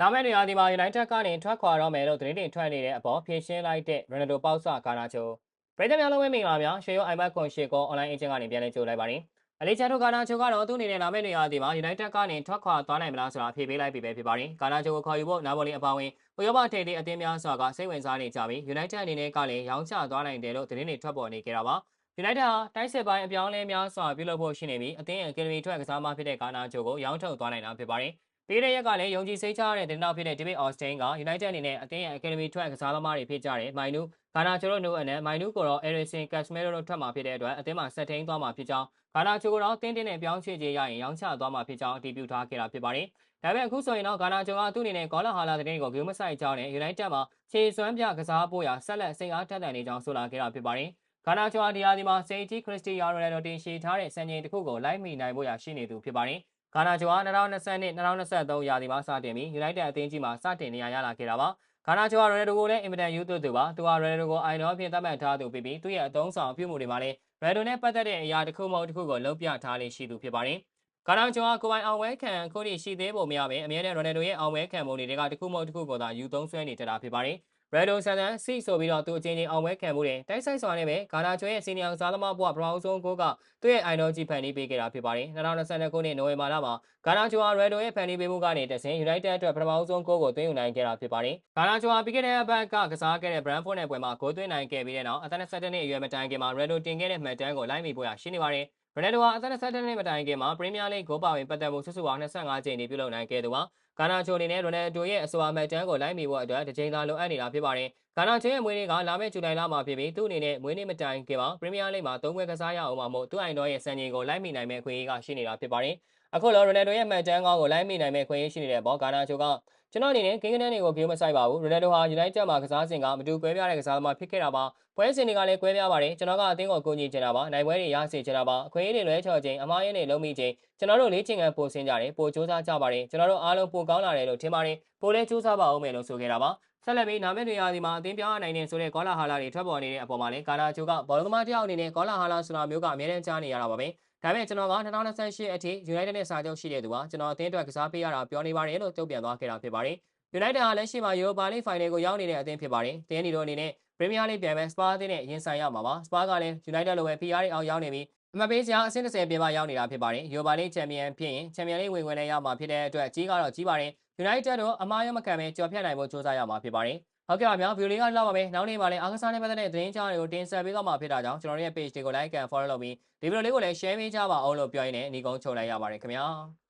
လာမယ့်နေရာဒီမှာ United ကနေထွက်ခွာတော့မယ်လို့သတင်းတွေထွက်နေတဲ့အပေါ်ဖြေရှင်းလိုက်တဲ့ Ronaldo ပေါက်စကာနာချိုပြည်သူများလုံးဝမင်္ဂလာများရွှေရုံ iMac ကွန်ရှေကော online agent ကနေပြန်လည်ကြိုလိုက်ပါတယ်အလေးချာတို့ကာနာချိုကတော့သူ့အနေနဲ့လာမယ့်နေရာဒီမှာ United ကနေထွက်ခွာသွားနိုင်မလားဆိုတာဖြေပေးလိုက်ပြီပဲဖြစ်ပါတယ်ကာနာချိုကိုခေါ်ယူဖို့နာပိုလီအပါအဝင်ဥရောပထိပ်သီးအသင်းများစွာကစိတ်ဝင်စားနေကြပြီး United အနေနဲ့ကလည်းရောင်းချသွားနိုင်တယ်လို့သတင်းတွေထွက်ပေါ်နေကြတာပါ United ဟာတိုက်စစ်ပိုင်းအပြောင်းလဲများစွာပြုလုပ်ဖို့ရှိနေပြီးအသင်းအကယ်ဒမီထွက်ကစားမဖြစ်တဲ့ကာနာချိုကိုရောင်းထုတ်သွားနိုင်တာဖြစ်ပါတယ်။ ပြီးတဲ့ရက်ကလည်းယုံကြည်စိတ်ချရတဲ့တင်နောက်ဖြစ်တဲ့ David Austin က United အနေနဲ့အသင်းရဲ့အကယ်ဒမီထွက်ကစားသမားတွေဖြစ်ကြတဲ့မိုင်နူကာနာချိုတို့နိုးအနဲ့မိုင်နူကိုတော့ Eriksen Casemiro တို့ထွက်မှာဖြစ်တဲ့အတွက်အသင်းမှာဆက်ထိန်သွားမှာဖြစ်ကြောင်းကာနာချိုကိုတော့တင်းတင်းနဲ့ပြောင်းရွှေ့ခြင်းရရင်ရောင်းချသွားမှာဖြစ်ကြောင်းအတည်ပြုထားခဲ့တာဖြစ်ပါတယ်။ဒါပေမဲ့အခုဆိုရင်တော့ဂါနာဂျုံကသူ့အနေနဲ့ကောလာဟာလာတဲ့ကိုဂိမ်းမဆိုင်ကြောင်းနဲ့ United မှာခြေစွမ်းပြကစားဖို့ရာဆက်လက်စိတ်အားထက်သန်နေကြောင်းဆိုလာခဲ့တာဖြစ်ပါတယ်။ဂါနာဂျိုဟာဒီယာဒီမှာစိတ်ကြီးခရစ္စတီယာနိုနယ်ဒိုတင်ရှိထားတဲ့စံချိန်တစ်ခုကိုလိုက်မိနိုင်ဖို့ရရှိနေသူဖြစ်ပါတယ်။ ဂါနာဂျိုဟာ2020နှစ်2023ရာသီမှာစတင်ပြီး United အသင်းကြီးမှာစတင်နေရရလာခဲ့တာပါ။ဂါနာဂျိုဟာရိုနယ်ဒိုကိုလည်းအင်မတန်ယူသွတ်သူပါ။သူဟာရိုနယ်ဒိုကိုအိုင်တော်အဖြစ်သတ်မှတ်ထားသူဖြစ်ပြီးသူ့ရဲ့အသုံးဆောင်ပြုမှုတွေမှာလည်းရိုနယ်ဒိုနဲ့ပတ်သက်တဲ့အရာတစ်ခုမဟုတ်တစ်ခုကိုလုံးပြထားလေးရှိသူဖြစ်ပါတယ်။ကာနာဂျိုဟာကိုပိုင်အောင်ဝဲခံခုထိရှိသေးပုံမရပဲအမြဲတမ်းရိုနယ်ဒိုရဲ့အောင်ဝဲခံပုံတွေကတခုမဟုတ်တစ်ခုကိုသာယူသုံးဆွဲနေတတ်တာဖြစ်ပါတယ်။ ရယ်ဒိုဆန်ဆန်စီဆိုပြီးတော့သူအချင်းချင်းအောင်ပွဲခံမှုတွေတိုက်ဆိုင်စွာနဲ့ပဲဂါနာကျွဲရဲ့စီနီယာစားသမားဘွားဘရောင်းဆုံးကိုကသူ့ရဲ့အိုင်တော်ကြီးဖန်တီးပေးခဲ့တာဖြစ်ပါတယ်2022ခုနှစ်နိုဝင်ဘာလမှာဂါနာကျွာရယ်ဒိုရဲ့ဖန်တီးပေးမှုကနေတဆင် United အတွက်ပထမဆုံးဂိုးကိုသွင်းယူနိုင်ခဲ့တာဖြစ်ပါတယ်ဂါနာကျွာပြီးခဲ့တဲ့ဘက်ကကစားခဲ့တဲ့ Brentford နဲ့ပွဲမှာဂိုးသွင်းနိုင်ခဲ့ပြီးတဲ့နောက်အသက်22နှစ်အရွယ်မတိုင်ခင်မှာရယ်ဒိုတင်ခဲ့တဲ့မှတ်တမ်းကိုလိုက်မိဖို့ရရှိနေပါတယ် ရနယ်ဒိုဟာအသက်22နှစ်မတိုင်ခင်မှာပရီးမီးယားလိဂ်ဂိုးပါဝင်ပတ်သက်မှုစုစုပေါင်း25ကြိမ်ပြုလုပ်နိုင်ခဲ့သူပါ။ကာနာချိုအနေနဲ့ရိုနယ်ဒိုရဲ့အဆိုအမတ်တန်းကိုလိုက်မိဖို့အတွက်တစ်ချိန်သာလိုအပ်နေတာဖြစ်ပါတယ်။ကာနာချိုရဲ့မွေးနေ့ကလာမယ့်ဇူလိုင်လမှာဖြစ်ပြီးသူ့အနေနဲ့မွေးနေ့မတိုင်ခင်မှာပရီးမီးယားလိဂ်မှာသုံးပွဲကစားရအောင်မှာမို့သူ့အိုင်တော်ရဲ့စံချိန်ကိုလိုက်မိနိုင်မဲ့ခွင့်ရေးကရှိနေတာဖြစ်ပါတယ်။အခုလောရိုနယ်ဒိုရဲ့မှတ်တမ်းကောင်းကိုလိုက်မိနိုင်မဲ့ခွင့်ရေးရှိနေတဲ့ဘောကာနာချိုက ကျွန်တော်အနေနဲ့ဂိမ်းကနေကိုဂိမ်းမဆိုင်ပါဘူးရိုနယ်ဒိုဟာ United မှာကစားစဉ်ကမတူကွဲပြားတဲ့ကစားသမားဖြစ်ခဲ့တာပါပွဲစဉ်တွေကလည်းကွဲပြားပါတယ်ကျွန်တော်ကအသင်းကိုကူညီချင်တာပါနိုင်ပွဲတွေရစေချင်တာပါအခွင့်အရေးတွေလွဲချော်ခြင်းအမားရင်းတွေလုံးမိခြင်းကျွန်တော်တို့လေ့ကျင့်ခန်းပို့ဆင်းကြတယ်ပို့စူးစမ်းကြပါတယ်ကျွန်တော်တို့အားလုံးပိုကောင်းလာတယ်လို့ထင်ပါတယ်ပိုလည်းစူးစမ်းပါအောင်မယ်လို့ဆိုခဲ့တာပါဆက်လက်ပြီးနာမည်တွေရာဒီမှာအသင်းပြောင်းရနိုင်တဲ့ဆိုတဲ့ကောလာဟာလာတွေထွက်ပေါ်နေတဲ့အပေါ်မှာလည်းကာနာချိုကဘောလုံးသမားတယောက်အနေနဲ့ကောလာဟာလာဆိုတာမျိုးကအများနဲ့ကြားနေရတာပါပဲ ဒါပေမဲ့ကျွန်တော်က2028အထိ United နဲ့စာချုပ်ရှိတဲ့သူပါကျွန်တော်အသင်းအတွက်ကစားပေးရတာပြောနေပါတယ်လို့တုံ့ပြန်သွားခဲ့တာဖြစ်ပါတယ် United ဟာလက်ရှိမှာ Europa League Final ကိုရောက်နေတဲ့အသင်းဖြစ်ပါတယ်။တင်းနီတို့အနေနဲ့ Premier League ပြန်မဲ့ Spurs အသင်းနဲ့ရင်ဆိုင်ရမှာပါ။ Spurs ကလည်း United လိုပဲ PR တွေအောင်ရောက်နေပြီးအမပေးစရာအဆင့်30ပြင်ပရောက်နေတာဖြစ်ပါတယ်။ Europa League Champion ဖြစ်ရင် Champion League ဝင်ခွင့်လည်းရမှာဖြစ်တဲ့အတွက်ကြီးကတော့ကြီးပါတယ်။ United တို့အမားရမခံပဲကြော်ဖြတ်နိုင်ဖို့စူးစမ်းရမှာဖြစ်ပါတယ်။ ဟုတ်ကဲ့ပါဗျာဗီဒီယိုလေးကလောက်ပါပဲနောက်နေ့မှလည်းအားကစားနဲ့ပတ်သက်တဲ့သတင်းကြားတွေကိုတင်ဆက်ပေးသွားမှာဖြစ်တာကြောင့်ကျွန်တော်တို့ရဲ့ page တွေကို like and follow လုပ်ပြီးဒီဗီဒီယိုလေးကိုလည်း share ပေးကြပါအောင်လို့ပြောရင်းနဲ့ညီကုန်းချုပ်လိုက်ရပါတယ်ခင်ဗျာ။